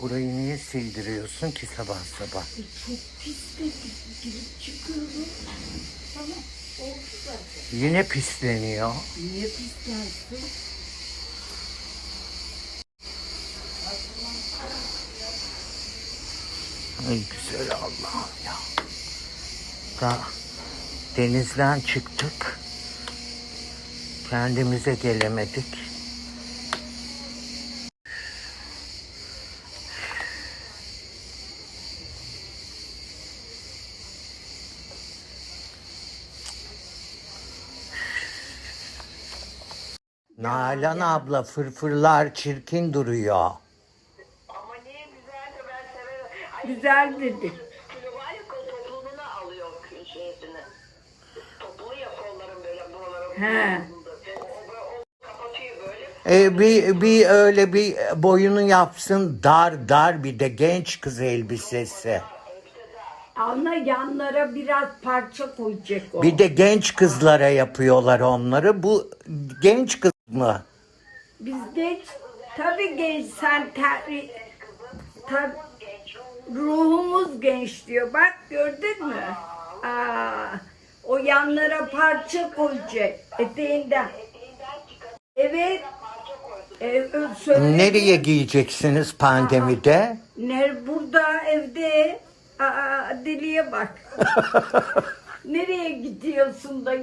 Burayı niye sildiriyorsun ki sabah sabah? E, çok pis de girip çıkıyorum. Tamam. Oldu zaten. Yine pisleniyor. Niye pislensin? Ay güzel Allah'ım ya. Da denizden çıktık. Kendimize gelemedik. Nalan abla fırfırlar çirkin duruyor. Ama niye güzel de ben severim. Ay, Güzel dedi. Kilo var ya kol topluluğunu alıyor şeysini. Toplu ya kolların böyle buralara. He. O, o, o kapatıyor böyle. E, bir, bir öyle bir boyunu yapsın dar dar bir de genç kız elbisesi. Ana yanlara biraz parça koyacak o. Bir de genç kızlara yapıyorlar onları. Bu genç kız mı? Biz genç, tabii genç sen ter, tab, ruhumuz genç diyor. Bak gördün mü? Aa, o yanlara parça koyacak eteğinden. Evet. E, söyle. Nereye giyeceksiniz pandemide? Ner burada evde. Aa, deliye bak. Nereye gidiyorsun da